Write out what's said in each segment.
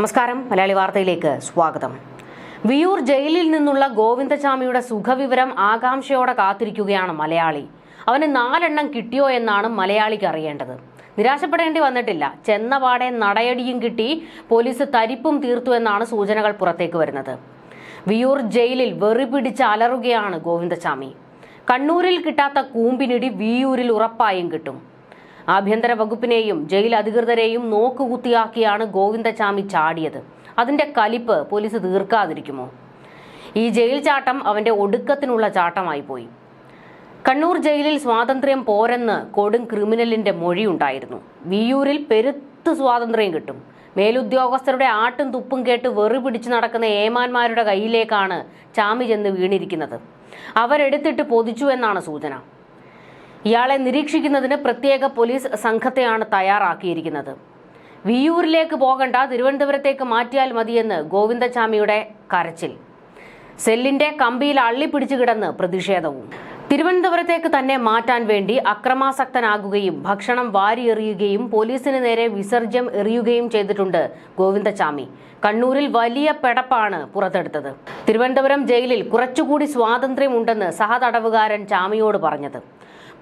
നമസ്കാരം. മലയാളി വാർത്തയിലേക്ക് സ്വാഗതം. വിയൂർ ജയിലിൽ നിന്നുള്ള ഗോവിന്ദചാമിയുടെ സുഖവിവരം ആകാംക്ഷയോടെ കാത്തിരിക്കുകയാണ് മലയാളി. അവന് നാലെണ്ണം കിട്ടിയോ എന്നാണ് മലയാളിക്ക് അറിയേണ്ടത്. നിരാശപ്പെടേണ്ടി വന്നിട്ടില്ല. ചെന്നപാടെ നടയടിയും കിട്ടി പോലീസ് തരിപ്പും തീർത്തു എന്നാണ് സൂചനകൾ പുറത്തേക്ക് വരുന്നത്. വിയൂർ ജയിലിൽ വെറി പിടിച്ച് അലറുകയാണ് ഗോവിന്ദചാമി കണ്ണൂരിൽ കിട്ടാത്ത കൂമ്പിനിടി വിയൂരിൽ ഉറപ്പായും കിട്ടും. ആഭ്യന്തര വകുപ്പിനെയും ജയിൽ അധികൃതരെയും നോക്കുകുത്തിയാക്കിയാണ് ഗോവിന്ദചാമി ചാടിയത്. അതിന്റെ കലിപ്പ് പോലീസ് തീർക്കാതിരിക്കുമോ? ഈ ജയിൽ ചാട്ടം അവന്റെ ഒടുക്കത്തിനുള്ള ചാട്ടമായി പോയി. കണ്ണൂർ ജയിലിൽ സ്വാതന്ത്ര്യം പോരെന്ന് കൊടും ക്രിമിനലിന്റെ മൊഴിയുണ്ടായിരുന്നു വിയൂരിൽ പെരുത്ത് സ്വാതന്ത്ര്യം കിട്ടും. മേലുദ്യോഗസ്ഥരുടെ ആട്ടും തുപ്പും കേട്ട് വെറി പിടിച്ചു നടക്കുന്ന ഏമാന്മാരുടെ കയ്യിലേക്കാണ് ചാമി ചെന്ന് വീണിരിക്കുന്നത്. അവരെടുത്തിട്ട് പൊതിച്ചു എന്നാണ് സൂചന. ഇയാളെ നിരീക്ഷിക്കുന്നതിന് പ്രത്യേക പോലീസ് സംഘത്തെയാണ് തയ്യാറാക്കിയിരിക്കുന്നത്. വിയൂരിലേക്ക് പോകണ്ട തിരുവനന്തപുരത്തേക്ക് മാറ്റിയാൽ മതിയെന്ന് ഗോവിന്ദചാമിയുടെ കരച്ചിൽ. സെല്ലിന്റെ കമ്പിയിൽ അള്ളിപ്പിടിച്ചു കിടന്ന് പ്രതിഷേധവും. തിരുവനന്തപുരത്തേക്ക് തന്നെ മാറ്റാൻ വേണ്ടി അക്രമാസക്തനാകുകയും ഭക്ഷണം വാരിയെറിയുകയും പോലീസിന് നേരെ വിസർജ്യം എറിയുകയും ചെയ്തിട്ടുണ്ട് ഗോവിന്ദചാമി കണ്ണൂരിൽ വലിയ പെടപ്പാണ് പുറത്തെടുത്തത്. തിരുവനന്തപുരം ജയിലിൽ കുറച്ചുകൂടി സ്വാതന്ത്ര്യമുണ്ടെന്ന് സഹതടവുകാരൻ ചാമിയോട് പറഞ്ഞത്.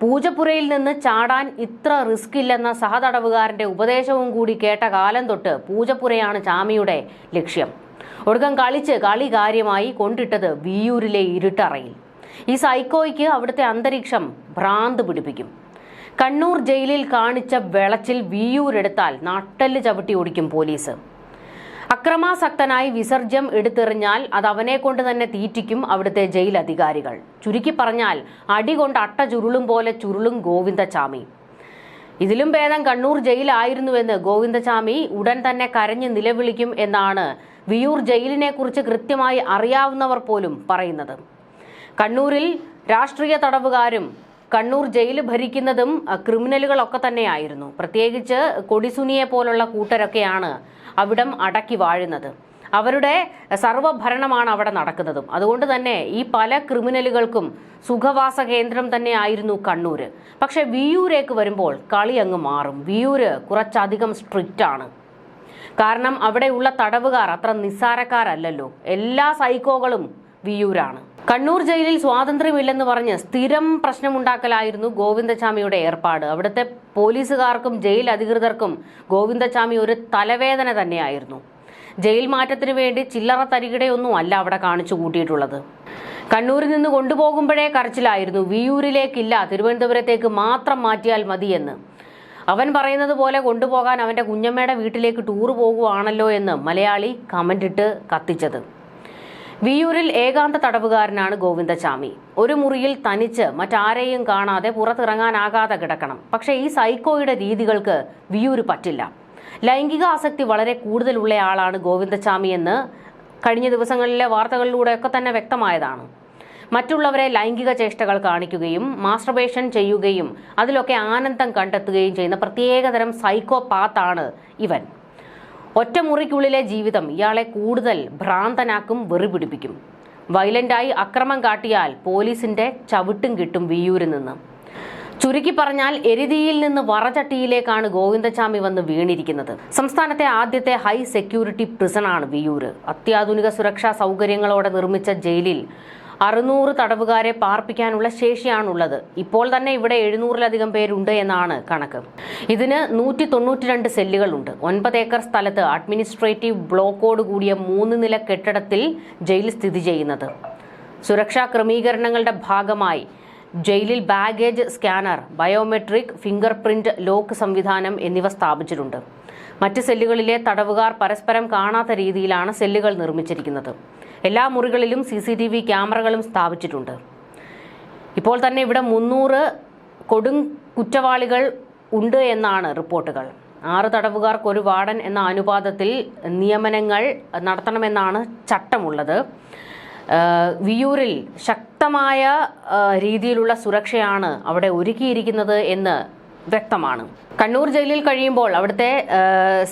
പൂജപ്പുരയിൽ നിന്ന് ചാടാൻ ഇത്ര റിസ്ക് ഇല്ലെന്ന സഹതടവുകാരന്റെ ഉപദേശവും കൂടി കേട്ട കാലം തൊട്ട് പൂജപ്പുരയാണ് ചാമിയുടെ ലക്ഷ്യം. ഒടുക്കം കളിച്ച് കളി കാര്യമായി കൊണ്ടിട്ടത് വിയൂരിലെ ഇരുട്ടറയിൽ. ഈ സൈക്കോയ്ക്ക് അവിടുത്തെ അന്തരീക്ഷം ഭ്രാന്ത് പിടിപ്പിക്കും. കണ്ണൂർ ജയിലിൽ കാണിച്ച വെളച്ചിൽ വിയൂരെടുത്താൽ നട്ടൽ ചവിട്ടി ഓടിക്കും പോലീസ്. അക്രമാസക്തനായി വിസർജ്യം എടുത്തെറിഞ്ഞാൽ അത് അവനെ കൊണ്ട് തന്നെ തീറ്റിക്കും അവിടുത്തെ ജയിൽ അധികാരികൾ ചുരുക്കി പറഞ്ഞാൽ അടി കൊണ്ട് അട്ട ചുരുളും പോലെ ചുരുളും ഗോവിന്ദചാമി ഇതിലും ഭേദം കണ്ണൂർ ജയിലായിരുന്നുവെന്ന് ഗോവിന്ദചാമി ഉടൻ തന്നെ കരഞ്ഞ് നിലവിളിക്കും എന്നാണ് വിയൂർ ജയിലിനെ കുറിച്ച് കൃത്യമായി അറിയാവുന്നവർ പോലും പറയുന്നത്. കണ്ണൂരിൽ രാഷ്ട്രീയ തടവുകാരും കണ്ണൂർ ജയിൽ ഭരിക്കുന്നതും ക്രിമിനലുകളൊക്കെ തന്നെയായിരുന്നു. പ്രത്യേകിച്ച് കൊടിസുനിയെ പോലുള്ള കൂട്ടരൊക്കെയാണ് അവിടം അടക്കി വാഴുന്നത്. അവരുടെ സർവഭരണമാണ് അവിടെ നടക്കുന്നതും. അതുകൊണ്ട് തന്നെ ഈ പല ക്രിമിനലുകൾക്കും സുഖവാസ കേന്ദ്രം തന്നെയായിരുന്നു കണ്ണൂർ പക്ഷെ വിയൂരേക്ക് വരുമ്പോൾ കളി അങ്ങ് മാറും. വിയൂര് കുറച്ചധികം സ്ട്രിക്റ്റ് ആണ് കാരണം അവിടെയുള്ള തടവുകാർ അത്ര നിസ്സാരക്കാരല്ലല്ലോ. എല്ലാ സൈക്കോകളും വിയൂരാണ്. കണ്ണൂർ ജയിലിൽ സ്വാതന്ത്ര്യമില്ലെന്ന് പറഞ്ഞ് സ്ഥിരം പ്രശ്നമുണ്ടാക്കലായിരുന്നു ഗോവിന്ദചാമിയുടെ ഏർപ്പാട്. അവിടുത്തെ പോലീസുകാർക്കും ജയിൽ അധികൃതർക്കും ഗോവിന്ദചാമി ഒരു തലവേദന തന്നെയായിരുന്നു. ജയിൽ മാറ്റത്തിന് വേണ്ടി ചില്ലറ തരികിടയൊന്നും അല്ല അവിടെ കാണിച്ചു കൂട്ടിയിട്ടുള്ളത്. കണ്ണൂരിൽ നിന്ന് കൊണ്ടുപോകുമ്പോഴേ കരച്ചിലായിരുന്നു. വിയൂരിലേക്കില്ല തിരുവനന്തപുരത്തേക്ക് മാത്രം മാറ്റിയാൽ മതിയെന്ന്. അവൻ പറയുന്നത് പോലെ കൊണ്ടുപോകാൻ അവന്റെ കുഞ്ഞമ്മയുടെ വീട്ടിലേക്ക് ടൂർ പോകുവാണല്ലോ എന്ന് മലയാളി കമന്റിട്ട് കത്തിച്ചത്. വിയൂരിൽ ഏകാന്ത തടവുകാരനാണ് ഗോവിന്ദചാമി ഒരു മുറിയിൽ തനിച്ച് മറ്റാരെയും കാണാതെ പുറത്തിറങ്ങാനാകാതെ കിടക്കണം. പക്ഷേ ഈ സൈക്കോയുടെ രീതികൾക്ക് വിയൂര് പറ്റില്ല. ലൈംഗിക ആസക്തി വളരെ കൂടുതലുള്ള ആളാണ് ഗോവിന്ദചാമി എന്ന് കഴിഞ്ഞ ദിവസങ്ങളിലെ വാർത്തകളിലൂടെയൊക്കെ തന്നെ വ്യക്തമായതാണ്. മറ്റുള്ളവരെ ലൈംഗിക ചേഷ്ടകൾ കാണിക്കുകയും മാസ്റ്റർബേഷൻ ചെയ്യുകയും അതിലൊക്കെ ആനന്ദം കണ്ടെത്തുകയും ചെയ്യുന്ന പ്രത്യേകതരം സൈക്കോ സൈക്കോപാത്താണ് ഇവൻ. ഒറ്റമുറിക്കുള്ളിലെ ജീവിതം ഇയാളെ കൂടുതൽ ഭ്രാന്തനാക്കും വെറിപിടിപ്പിക്കും. വയലന്റായി അക്രമം കാട്ടിയാൽ പോലീസിന്റെ ചവിട്ടും കിട്ടും വിയൂരിൽ നിന്ന്. ചുരുക്കി പറഞ്ഞാൽ എരുതിയിൽ നിന്ന് വറചട്ടിയിലേക്കാണ് ഗോവിന്ദചാമി വന്ന് വീണിരിക്കുന്നത്. സംസ്ഥാനത്തെ ആദ്യത്തെ ഹൈ സെക്യൂരിറ്റി പ്രിസണാണ് വിയൂര് അത്യാധുനിക സുരക്ഷാ സൗകര്യങ്ങളോടെ നിർമ്മിച്ച ജയിലിൽ അറുന്നൂറ് തടവുകാരെ പാർപ്പിക്കാനുള്ള ശേഷിയാണുള്ളത്. ഇപ്പോൾ തന്നെ ഇവിടെ എഴുന്നൂറിലധികം പേരുണ്ട് എന്നാണ് കണക്ക്. ഇതിന് നൂറ്റി തൊണ്ണൂറ്റി രണ്ട് സെല്ലുകളുണ്ട്. ഒൻപത് ഏക്കർ സ്ഥലത്ത് അഡ്മിനിസ്ട്രേറ്റീവ് ബ്ലോക്കോട് കൂടിയ മൂന്ന് നില കെട്ടിടത്തിൽ ജയിൽ സ്ഥിതി ചെയ്യുന്നത്. സുരക്ഷാ ക്രമീകരണങ്ങളുടെ ഭാഗമായി ജയിലിൽ baggage scanner biometric fingerprint lock സംവിധാനം എന്നിവ സ്ഥാപിച്ചിട്ടുണ്ട്. മറ്റ് സെല്ലുകളിലെ തടവുകാർ പരസ്പരം കാണാത്ത രീതിയിലാണ് സെല്ലുകൾ നിർമ്മിച്ചിരിക്കുന്നത്. എല്ലാ മുറികളിലും സി സി ടി വി ക്യാമറകളും സ്ഥാപിച്ചിട്ടുണ്ട്. ഇപ്പോൾ തന്നെ ഇവിടെ മുന്നൂറ് കൊടും കുറ്റവാളികൾ ഉണ്ട് എന്നാണ് റിപ്പോർട്ടുകൾ. ആറ് തടവുകാർക്ക് ഒരു വാർഡൻ എന്ന അനുപാതത്തിൽ നിയമനങ്ങൾ നടത്തണമെന്നാണ് ചട്ടമുള്ളത്. വിയൂരിൽ ശക്തമായ രീതിയിലുള്ള സുരക്ഷയാണ് അവിടെ ഒരുക്കിയിരിക്കുന്നത് എന്ന് വ്യക്തമാണ്. കണ്ണൂർ ജയിലിൽ കഴിയുമ്പോൾ അവിടുത്തെ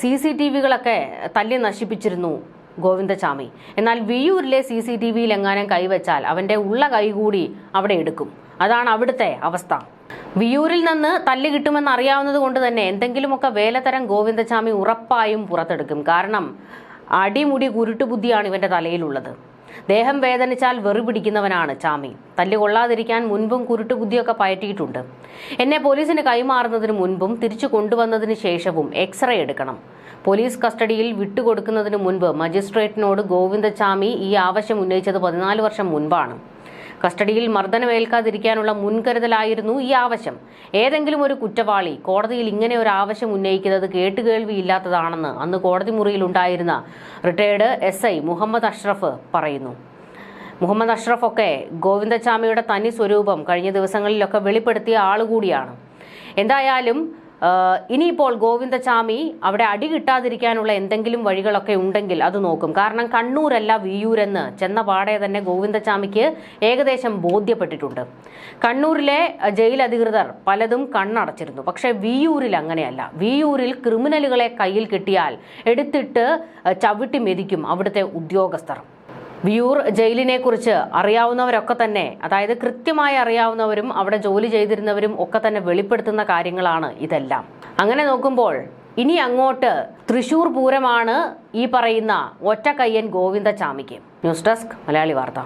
സി സി ടി വികളൊക്കെ തല്ലി നശിപ്പിച്ചിരുന്നു ഗോവിന്ദചാമി. എന്നാൽ വിയൂരിലെ സി സി ടി വിയിൽ എങ്ങാനും കൈവച്ചാൽ അവന്റെ ഉള്ള കൈ കൂടി അവിടെ എടുക്കും. അതാണ് അവിടുത്തെ അവസ്ഥ. വിയൂരിൽ നിന്ന് തല്ലി കിട്ടുമെന്ന് അറിയാവുന്നത് കൊണ്ട് തന്നെ എന്തെങ്കിലുമൊക്കെ വേലതരം ഗോവിന്ദചാമി ഉറപ്പായും പുറത്തെടുക്കും. കാരണം അടിമുടി കുരുട്ടുബുദ്ധിയാണ് ഇവന്റെ തലയിലുള്ളത്. ദേഹം വേദനിച്ചാൽ വെറു പിടിക്കുന്നവനാണ് ചാമി തല്ലുകൊള്ളാതിരിക്കാൻ മുൻപും കുരുട്ടുബുദ്ധിയൊക്കെ പയറ്റിയിട്ടുണ്ട്. എന്നെ പോലീസിന് കൈമാറുന്നതിന് മുൻപും തിരിച്ചു കൊണ്ടുവന്നതിന് ശേഷവും എക്സ്റേ എടുക്കണം. പോലീസ് കസ്റ്റഡിയിൽ വിട്ടുകൊടുക്കുന്നതിന് മുൻപ് മജിസ്ട്രേറ്റിനോട് ഗോവിന്ദചാമി ഈ ആവശ്യം ഉന്നയിച്ചത് പതിനാല് വർഷം മുൻപാണ്. കസ്റ്റഡിയിൽ മർദ്ദനമേൽക്കാതിരിക്കാനുള്ള മുൻകരുതലായിരുന്നു ഈ ആവശ്യം. ഏതെങ്കിലും ഒരു കുറ്റവാളി കോടതിയിൽ ഇങ്ങനെ ഒരു ആവശ്യം ഉന്നയിക്കുന്നത് കേട്ടുകേൾവിയില്ലാത്തതാണെന്ന് അന്ന് കോടതി മുറിയിൽ ഉണ്ടായിരുന്ന retired S I Muhammad Ashraf പറയുന്നു. മുഹമ്മദ് അഷ്റഫ് ഒക്കെ ഗോവിന്ദചാമിയുടെ തനി സ്വരൂപം കഴിഞ്ഞ ദിവസങ്ങളിലൊക്കെ വെളിപ്പെടുത്തിയ ആളുകൂടിയാണ്. എന്തായാലും ഇനിയിപ്പോൾ ഗോവിന്ദചാമി അവിടെ അടി കിട്ടാതിരിക്കാനുള്ള എന്തെങ്കിലും വഴികളൊക്കെ ഉണ്ടെങ്കിൽ അത് നോക്കും. കാരണം കണ്ണൂരല്ല വിയൂരെന്ന് ചെന്ന പാടെ തന്നെ ഗോവിന്ദചാമിക്ക് ഏകദേശം ബോധ്യപ്പെട്ടിട്ടുണ്ട്. കണ്ണൂരിലെ ജയിൽ അധികൃതർ പലതും കണ്ണടച്ചിരുന്നു. പക്ഷേ വിയൂരിൽ അങ്ങനെയല്ല. വിയൂരിൽ ക്രിമിനലുകളെ കയ്യിൽ കിട്ടിയാൽ എടുത്തിട്ട് ചവിട്ടി മെതിക്കും അവിടുത്തെ ഉദ്യോഗസ്ഥർ. വിയൂർ ജയിലിനെ കുറിച്ച് അറിയാവുന്നവരൊക്കെ തന്നെ അതായത് കൃത്യമായി അറിയാവുന്നവരും അവിടെ ജോലി ചെയ്തിരുന്നവരും ഒക്കെ തന്നെ വെളിപ്പെടുത്തുന്ന കാര്യങ്ങളാണ് ഇതെല്ലാം. അങ്ങനെ നോക്കുമ്പോൾ ഇനി അങ്ങോട്ട് തൃശൂർ പൂരമാണ് ഈ പറയുന്ന ഒറ്റക്കയ്യൻ ഗോവിന്ദചാമിക്ക് ന്യൂസ് ഡെസ്ക് മലയാളി വാർത്ത.